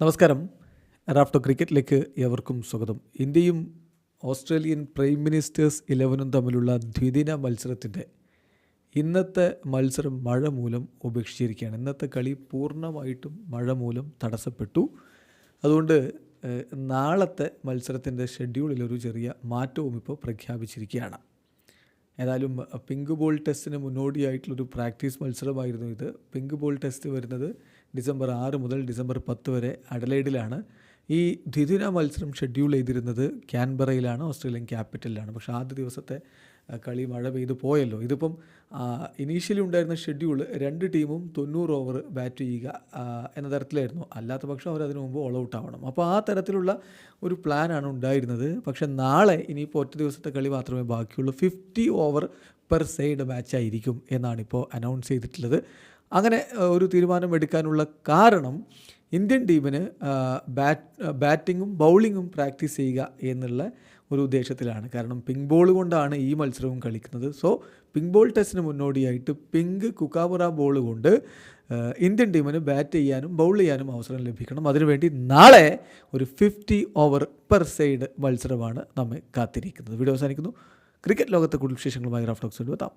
നമസ്കാരം. റാഫ്റ്റോ ക്രിക്കറ്റിലേക്ക് ഏവർക്കും സ്വാഗതം. ഇന്ത്യയും ഓസ്ട്രേലിയൻ പ്രൈം മിനിസ്റ്റേഴ്സ് ഇലവനും തമ്മിലുള്ള ദ്വിദിന മത്സരത്തിന്റെ ഇന്നത്തെ മത്സരം മഴ മൂലം ഉപേക്ഷിച്ചിരിക്കുകയാണ്. ഇന്നത്തെ കളി പൂർണമായിട്ടും മഴ മൂലം തടസ്സപ്പെട്ടു. അതുകൊണ്ട് നാളത്തെ മത്സരത്തിന്റെ ഷെഡ്യൂളിൽ ഒരു ചെറിയ മാറ്റവും ഇപ്പോൾ പ്രഖ്യാപിച്ചിരിക്കുകയാണ്. ഏതായാലും പിങ്ക് ബോൾ ടെസ്റ്റിന് മുന്നോടിയായിട്ടുള്ളൊരു പ്രാക്ടീസ് മത്സരമായിരുന്നു ഇത്. പിങ്ക് ബോൾ ടെസ്റ്റ് വരുന്നത് ഡിസംബർ ആറ് മുതൽ ഡിസംബർ പത്ത് വരെ അഡലൈഡിലാണ്. ഈ ദ്വിദിന മത്സരം ഷെഡ്യൂൾ ചെയ്തിരുന്നത് ക്യാൻബറയിലാണ് ഓസ്ട്രേലിയൻ ക്യാപിറ്റലിലാണ്. പക്ഷേ ആദ്യ ദിവസത്തെ കളി മഴ പെയ്ത് പോയല്ലോ. ഇതിപ്പം ഇനീഷ്യലി ഉണ്ടായിരുന്ന ഷെഡ്യൂൾ രണ്ട് ടീമും തൊണ്ണൂറ് ഓവർ ബാറ്റ് ചെയ്യുക എന്ന തരത്തിലായിരുന്നു. അല്ലാത്ത പക്ഷം അവർ അതിനു മുമ്പ് ഓൾ ഔട്ട് ആവണം. അപ്പോൾ ആ തരത്തിലുള്ള ഒരു പ്ലാനാണ് ഉണ്ടായിരുന്നത്. പക്ഷേ നാളെ ഇനിയിപ്പോൾ ഒറ്റ ദിവസത്തെ കളി മാത്രമേ ബാക്കിയുള്ളൂ. ഫിഫ്റ്റി ഓവർ പെർ സൈഡ് മാച്ചായിരിക്കും എന്നാണ് ഇപ്പോൾ അനൗൺസ് ചെയ്തിട്ടുള്ളത്. അങ്ങനെ ഒരു തീരുമാനം എടുക്കാനുള്ള കാരണം ഇന്ത്യൻ ടീമിന് ബാറ്റ് ബാറ്റിങ്ങും ബൗളിങ്ങും പ്രാക്ടീസ് ചെയ്യുക എന്നുള്ള ഒരു ഉദ്ദേശത്തിലാണ്. കാരണം പിങ്ക് ബോൾ കൊണ്ടാണ് ഈ മത്സരവും കളിക്കുന്നത്. സോ പിങ്ക് ബോൾ ടെസ്റ്റിന് മുന്നോടിയായിട്ട് പിങ്ക് കുക്കാബുറ ബോൾ കൊണ്ട് ഇന്ത്യൻ ടീമിന് ബാറ്റ് ചെയ്യാനും ബൗൾ ചെയ്യാനും അവസരം ലഭിക്കണം. അതിനുവേണ്ടി നാളെ ഒരു ഫിഫ്റ്റി ഓവർ പെർ സൈഡ് മത്സരമാണ് നമ്മെ കാത്തിരിക്കുന്നത്. വീഡിയോ അവസാനിക്കുന്നു. ക്രിക്കറ്റ് ലോകത്തെ കൂടുതൽ വിശേഷങ്ങളുമായി റാഫ്റ്റോക്സ് എത്താം.